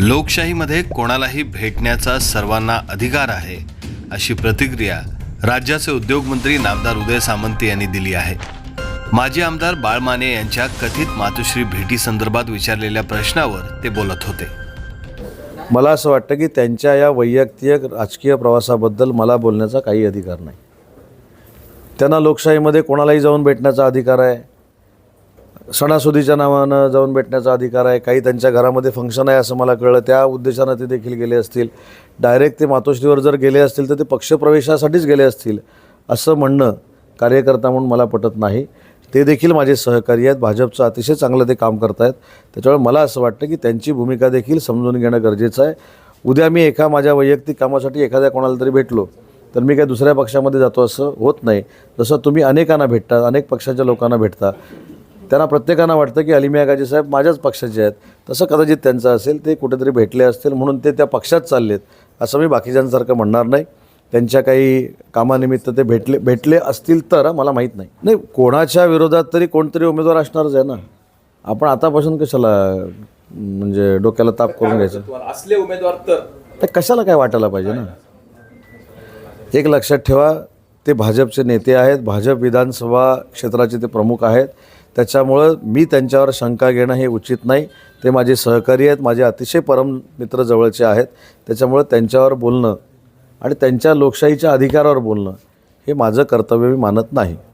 लोकशाहीमध्ये कोणालाही भेटण्याचा सर्वांना अधिकार आहे अशी प्रतिक्रिया राज्याचे उद्योगमंत्री नामदार उदय सामंत यांनी दिली आहे. माजी आमदार बाळमाने यांच्या कथित मातोश्री भेटीसंदर्भात विचारलेल्या प्रश्नावर ते बोलत होते. मला असं वाटतं की त्यांच्या या वैयक्तिक राजकीय प्रवासाबद्दल मला बोलण्याचा काही अधिकार नाही. त्यांना लोकशाहीमध्ये कोणालाही जाऊन भेटण्याचा अधिकार आहे. सणासुदीच्या नावानं जाऊन भेटण्याचा अधिकार आहे. काही त्यांच्या घरामध्ये फंक्शन आहे असं मला कळलं. त्या उद्देशानं ते देखील गेले असतील. डायरेक्ट ते मातोश्रीवर जर गेले असतील तर ते पक्षप्रवेशासाठीच गेले असतील असं म्हणणं कार्यकर्ता म्हणून मला पटत नाही. ते देखील माझे सहकारी आहेत. भाजपचं अतिशय चांगलं ते काम करत आहेत त्याच्यामुळे मला असं वाटतं की त्यांची भूमिका देखील समजून घेणं गरजेचं आहे. उद्या मी एका माझ्या वैयक्तिक कामासाठी एखाद्या कोणाला तरी भेटलो तर मी काय दुसऱ्या पक्षामध्ये जातो असं होत नाही. जसं तुम्ही अनेकांना भेटता अनेक पक्षाच्या लोकांना भेटता त्यांना प्रत्येकानं वाटतं की अलिमिया गाजी साहेब माझ्याच पक्षाचे आहेत. तसं कदाचित त्यांचं असेल ते कुठेतरी भेटले असतील म्हणून ते त्या पक्षात चाललेत. असं मी बाकीच्यांसारखं म्हणणार नाही. त्यांच्या काही कामानिमित्त ते भेटले भेटले असतील तर मला माहीत नाही. नाही कोणाच्या विरोधात तरी कोणतरी उमेदवार असणारच आहे ना. आपण आतापासून कशाला म्हणजे डोक्याला ताप करून घ्यायचं? असले उमेदवार तर. तर कशाला काय वाटायला पाहिजे ना? एक लक्षात ठेवा ते भाजपचे नेते आहेत. भाजप विधानसभा क्षेत्राचे ते प्रमुख आहेत. त्याच्यामुळं मी त्यांच्यावर शंका घेणं हे उचित नाही. ते माझे सहकारी आहेत माझे अतिशय परम मित्र जवळचे आहेत. त्याच्यामुळं त्यांच्यावर बोलणं आणि त्यांच्या लोकशाहीच्या अधिकारावर बोलणं हे माझं कर्तव्य मी मानत नाही.